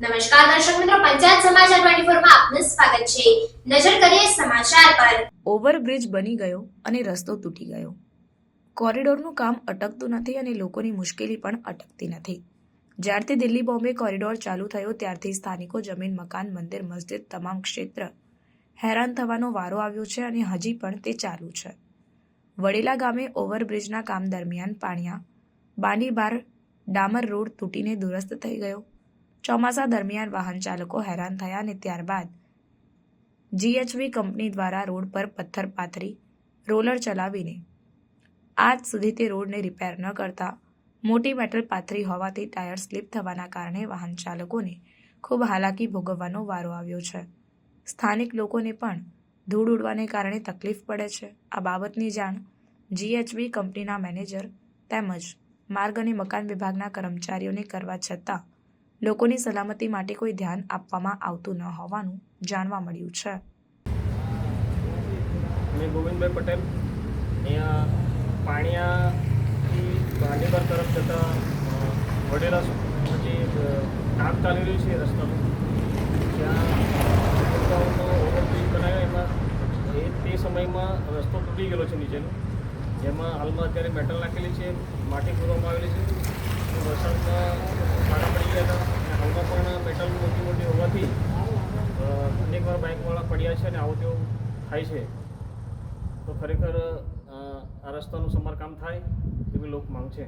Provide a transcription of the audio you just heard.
નમસ્કાર દર્શક મિત્રો, પંચાયત સમાચાર 24 માં આપનું સ્વાગત છે. નજર કરીએ સમાચાર પર. ઓવરબ્રિજ બની ગયો અને રસ્તો તૂટી ગયો. કોરિડોરનું કામ અટકતું નથી અને લોકોની મુશ્કેલી પણ અટકતી નથી. જ્યારથી દિલ્હી બોમ્બે કોરિડોર ચાલુ થયો, ત્યારથી સ્થાનિકો જમીન, મકાન, મંદિર, મસ્જિદ, તમામ ક્ષેત્ર હેરાન થવાનો વારો આવ્યો છે અને હજી પણ તે ચાલુ છે. વડેલા ગામે ઓવરબ્રિજના કામ દરમિયાન પાણિયા બાંડીબાર ડામર રોડ તૂટીને દુરસ્ત થઈ ગયો. ચોમાસા દરમિયાન વાહન ચાલકો હેરાન થયા અને ત્યારબાદ જીએચવી કંપની દ્વારા રોડ પર પથ્થર પાથરી, રોલર ચલાવીને આજ સુધી તે રોડને રિપેર ન કરતા મોટી મેટલ પાથરી હોવાથી ટાયર સ્લીપ થવાના કારણે વાહન ચાલકોને ખૂબ હાલાકી ભોગવવાનો વારો આવ્યો છે. સ્થાનિક લોકોને પણ ધૂળ ઉડવાને કારણે તકલીફ પડે છે. આ બાબતની જાણ જીએચવી કંપનીના મેનેજર તેમજ માર્ગ અને મકાન વિભાગના કર્મચારીઓને કરવા છતાં લોકોની સલામતી માટે કોઈ ધ્યાન આપવામાં આવતું ન હોવાનું જાણવા મળ્યું છે. મેં ગોવિંદભાઈ પટેલ અહીંયા પાણિયાથી ગાંધીનગર તરફ જતાં વડેલા જે કામ ચાલી રહ્યું છે રસ્તાનું. ત્યાં ઓવરબ્રિજ બનાવ્યો, એમાં એ તે સમયમાં રસ્તો તૂટી ગયેલો છે નીચેનો. જેમાં હાલમાં અત્યારે મેટલ નાખેલી છે, માટી પૂરવામાં આવેલી છે. વરસાદમાં ખાડા પડી ગયા હતા અને હાલમાં પણ મેટલ મોટી મોટી હોવાથી અ, અનેકવાર બાઇકવાળા પડ્યા છે અને આવું તેવું થાય છે, તો ખરેખર આ રસ્તાનું સમારકામ થાય એવી લોક માંગ છે.